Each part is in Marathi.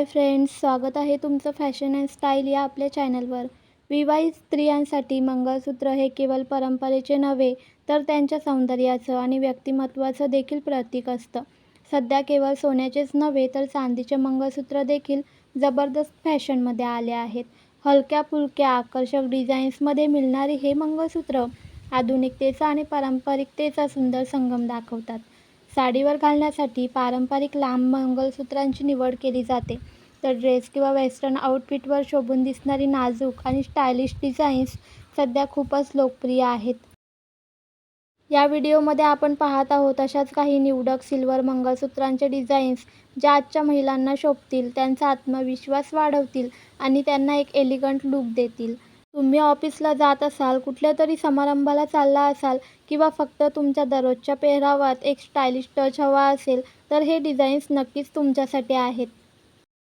हाय फ्रेंड्स स्वागत आहे तुमचं फॅशन अँड स्टाईल या आपल्या चॅनलवर विवाहित स्त्रियांसाठी मंगळसूत्र हे केवळ परंपरेचे नव्हे तर त्यांच्या सौंदर्याचं आणि व्यक्तिमत्त्वाचं देखील प्रतीक असतं. सध्या केवळ सोन्याचेच नव्हे तर चांदीचे मंगळसूत्र देखील जबरदस्त फॅशनमध्ये आले आहेत. हलक्या फुलक्या आकर्षक डिझाईन्समध्ये मिळणारी हे मंगळसूत्र आधुनिकतेचा आणि पारंपरिकतेचा सुंदर संगम दाखवतात. साडीवर घालण्यासाठी पारंपरिक लांब मंगळसूत्रांची निवड केली जाते. तर ड्रेस किंवा वेस्टर्न आउटफिटवर शोभून दिसणारी नाजूक आणि स्टायलिश डिझाईन्स सध्या खूपच लोकप्रिय आहेत. या व्हिडिओमध्ये आपण पाहत आहोत अशाच काही निवडक सिल्वर मंगळसूत्रांचे डिझाईन्स ज्या आजच्या महिलांना शोभतील त्यांचा आत्मविश्वास वाढवतील आणि त्यांना एक एलिगंट लुक देतील. तुम्ही ऑफिसला जात असाल कुठल्या तरी समारंभाला चालला असाल किंवा फक्त तुमच्या दररोजच्या पेहरावात एक स्टायलिश टच हवा असेल तर हे डिझाईन्स नक्कीच तुमच्यासाठी आहेत.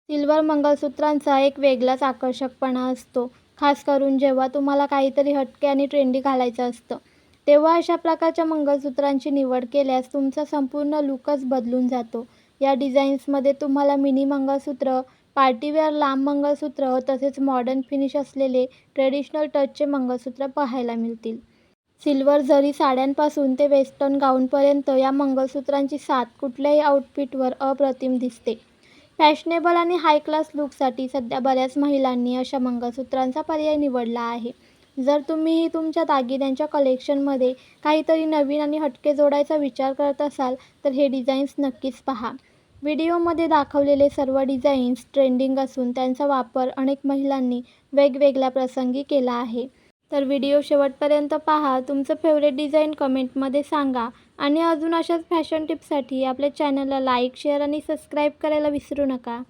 सिल्वर मंगळसूत्रांचा एक वेगळाच आकर्षकपणा असतो खास करून जेव्हा तुम्हाला काहीतरी हटके आणि ट्रेंडी घालायचं असतं. तेव्हा अशा प्रकारच्या मंगळसूत्रांची निवड केल्यास तुमचा संपूर्ण लुकच बदलून जातो. या डिझाईन्समध्ये तुम्हाला मिनी मंगळसूत्र पार्टीवेअर लांब मंगळसूत्र तसेच मॉडर्न फिनिश असलेले ट्रेडिशनल टचचे मंगळसूत्र पाहायला मिळतील. सिल्वर जरी साड्यांपासून ते वेस्टर्न गाऊनपर्यंत या मंगळसूत्रांची साथ कुठल्याही आउटफिटवर अप्रतिम दिसते. फॅशनेबल आणि हाय क्लास लुकसाठी सध्या बऱ्याच महिलांनी अशा मंगळसूत्रांचा पर्याय निवडला आहे. जर तुम्हीही तुमच्या दागिन्यांच्या कलेक्शनमध्ये काहीतरी नवीन आणि हटके जोडायचा विचार करत असाल तर हे डिझाईन्स नक्कीच पहा. व्हिडिओमध्ये दाखवलेले सर्व डिझाईन्स ट्रेंडिंग असून त्यांचा वापर अनेक महिलांनी वेगवेगळ्या प्रसंगी केला आहे. तर व्हिडिओ शेवटपर्यंत पहा. तुमचं फेवरेट डिझाईन कमेंटमध्ये सांगा. आणि अजून अशाच फॅशन टिप्ससाठी आपल्या चॅनलला लाईक शेअर आणि सबस्क्राईब करायला विसरू नका.